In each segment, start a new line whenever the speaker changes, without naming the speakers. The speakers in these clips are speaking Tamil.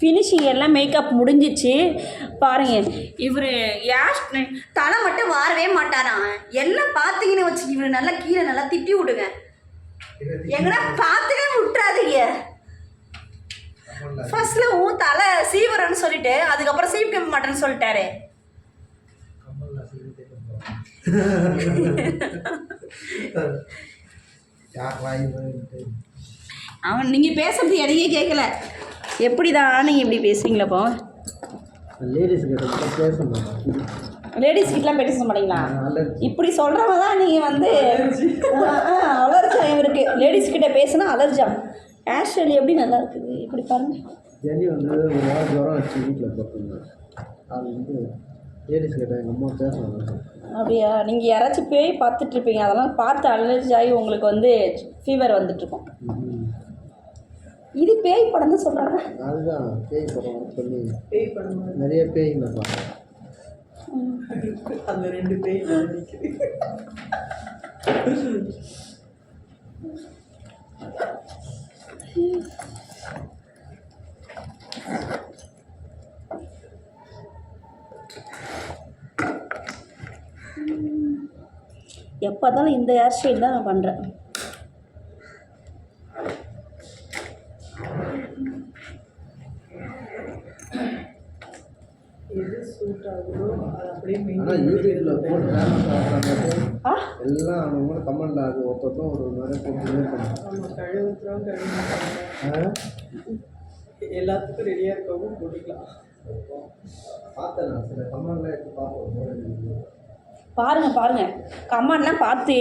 ஃபினிஷிங் எல்லாம் மேக்கப் முடிஞ்சிச்சு. பாருங்க. இவர் யாஷ் தலை மட்டும் வாரவே மாட்டாராம் எல்லாம் பார்த்தீங்கன்னு வச்சு இவர் நல்லா கீழே நல்லா திட்டி விடுங்க. எங்கன்னா பார்த்துட்டே விட்டுறாதீங்க ஃபர்ஸ்ட்ல உன் தலை சீவரன்னு சொல்லிட்டு அதுக்கப்புறம் சீவிக்க மாட்டேன்னு சொல்லிட்டாரு. அவன் நீங்கள் பேசுறது எனக்கே கேட்கல எப்படிதான் நீங்கள் இப்படி பேசுறீங்களப்போ
லேடிஸ் கிட்ட மட்டும் பேசணும்
லேடிஸ் கிட்டலாம் பேச மாட்டீங்களா? இப்படி சொல்கிறவங்க தான் நீங்கள் வந்து அலர்ஜா இவருக்கு லேடிஸ் கிட்ட பேசினா அலர்ஜா ஆஷுவலி எப்படி நல்லா இருக்குது? இப்படி பாருங்க.
ஜெனி வந்து ஒரு வாரம் ஜுரம் வச்சு வீட்டில் போட்டிருந்தேன் அது வந்து லேடிஸ் கிட்ட எங்கள் அம்மா பேசணும்
அப்படியா? நீங்கள் யாராச்சும் பேய் பார்த்துட்டு இருப்பீங்க. அதெல்லாம் பார்த்து அலர்ஜி ஆகி உங்களுக்கு வந்து ஃபீவர் வந்துட்டுருக்கும் இது பேய் படம் தான் சொல்கிறாங்க
அதுதான் பேய் படம் சொல்லி பேய் படம் நிறைய பேய்ங்க பார்த்தேன்.
அந்த ரெண்டு பேய் நிற்குது
எப்போ பார்த்தாலும் இந்த ஹேர் ஸ்டைல் தான் நான் பண்ணுறேன்
எது சூட் ஆகுதோ அது அப்படியே
ஆனால் போட்டு
ஆ?
எல்லாம் அவங்க கமெண்ட் ஆகுது. ஒருத்தருக்கும் ஒரு மாதிரி போட்டு பண்ணாங்க
நம்ம கழுவுத்துறோம் கழுவு எல்லாத்துக்கும் ரெடியாக இருக்கவும் போட்டுக்கலாம்.
பார்த்தேன்? சில கமெண்ட்லாம் எடுத்து பார்ப்போம்.
பாருங்க பாருங்க. கமாண்ட்லாம் பார்த்து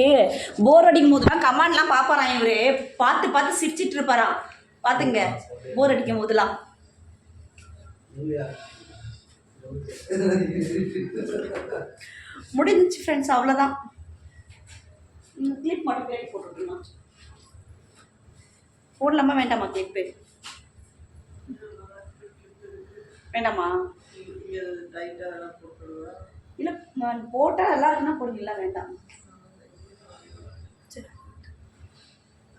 போர் அடிக்கும் போதுலாம் கமாண்ட்லாம் பார்ப்பாராம் இவரு. பார்த்து பார்த்து சிரிச்சிட்டு இருப்பாராம். பார்த்துங்க போர் அடிக்கும் போதெல்லாம் முடிஞ்சிச்சு ஃப்ரெண்ட்ஸ் அவ்வளோதான் கிளிப் மட்டும் பிளேட் போட்டுருக்கலாம் போடலாமா வேண்டாமா கிளிப்பு வேண்டாமா? இல்லை போட்டால் நல்லா இருக்குன்னா போடுங்களா வேண்டாம்? சரி.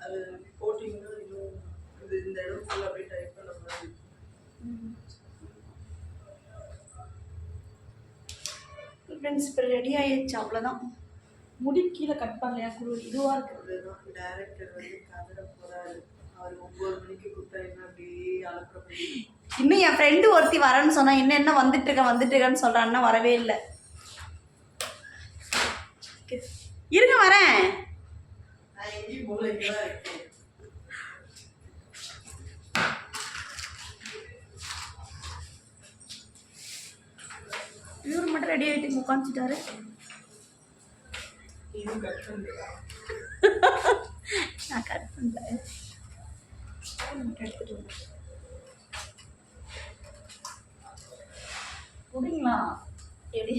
அது போட்டிங்கன்னா இன்னும் இது இந்த இடம் ஃபுல்லாக அப்படியே டைட் பண்ண மாதிரி
ஃப்ரெண்ட்ஸ் இப்போ ரெடி ஆயிடுச்சு அவ்வளோதான் முடி கீழே கட் பண்ணலையா குரு? இதுவாக இருக்குது
டேரக்டர் வந்து கதற போகிறாரு அவர் ஒம்பது மணிக்கு கொடுத்தாருன்னா அப்படியே அலப்புறப்படி
இன்னும் என் ஃப்ரெண்டு ஒருத்தி வரேன்னு சொன்னா இன்னும் என்ன வந்துட்டு இருக்கேன் வந்துட்டு இருக்கேன்னு சொல்கிறான்னா வரவே இல்லை. இருங்க வரேன்.
நான் எங்கேயும் போகல
இவர் மட்டும் ரெடி ஆகிட்டு உட்காந்துட்டாரு நான் கட் வரேன். முடிங்களா எப்படி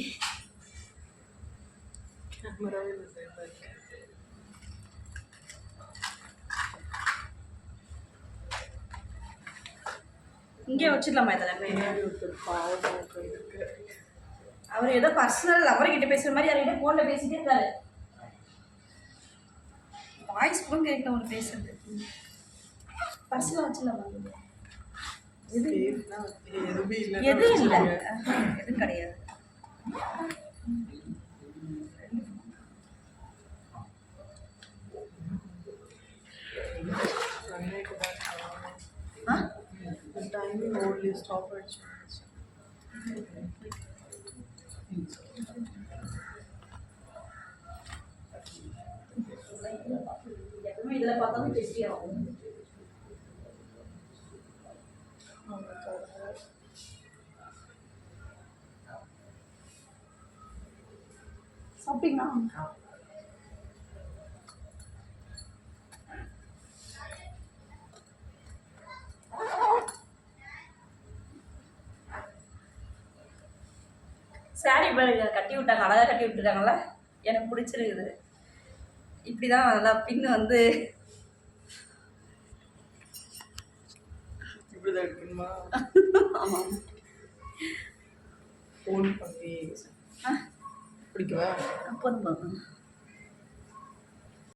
இங்கே வச்சிடலாமா இதெல்லாமே? அவர் ஏதோ பர்சனல் லவர் கிட்ட பேசுற மாதிரி அவர்கிட்ட ஃபோனில் பேசிட்டே இருக்காரு. வாய்ஸ் கூட கேட்கல அவர் பேசுறது. பர்சனலாக வச்சிடலாமா
சேஃப்னா எதுவுமே இல்லை.
எதுவும் கிடையாது.
ஆயிடுச்சு
எப்பவுமே இதில் பார்த்தாலும் டெஸ்டி ஆகும் சாப்பிட்டீங்களா? சாரி பாருங்க கட்டி விட்டாங்க அழகாக கட்டி விட்டுருக்காங்கல்ல? எனக்கு பிடிச்சிருக்குது. இப்படி தான் நல்லா பின்னு வந்து ஆமாம்
ஃபோன் பண்ணி பிடிக்கவா
போதும் போதும்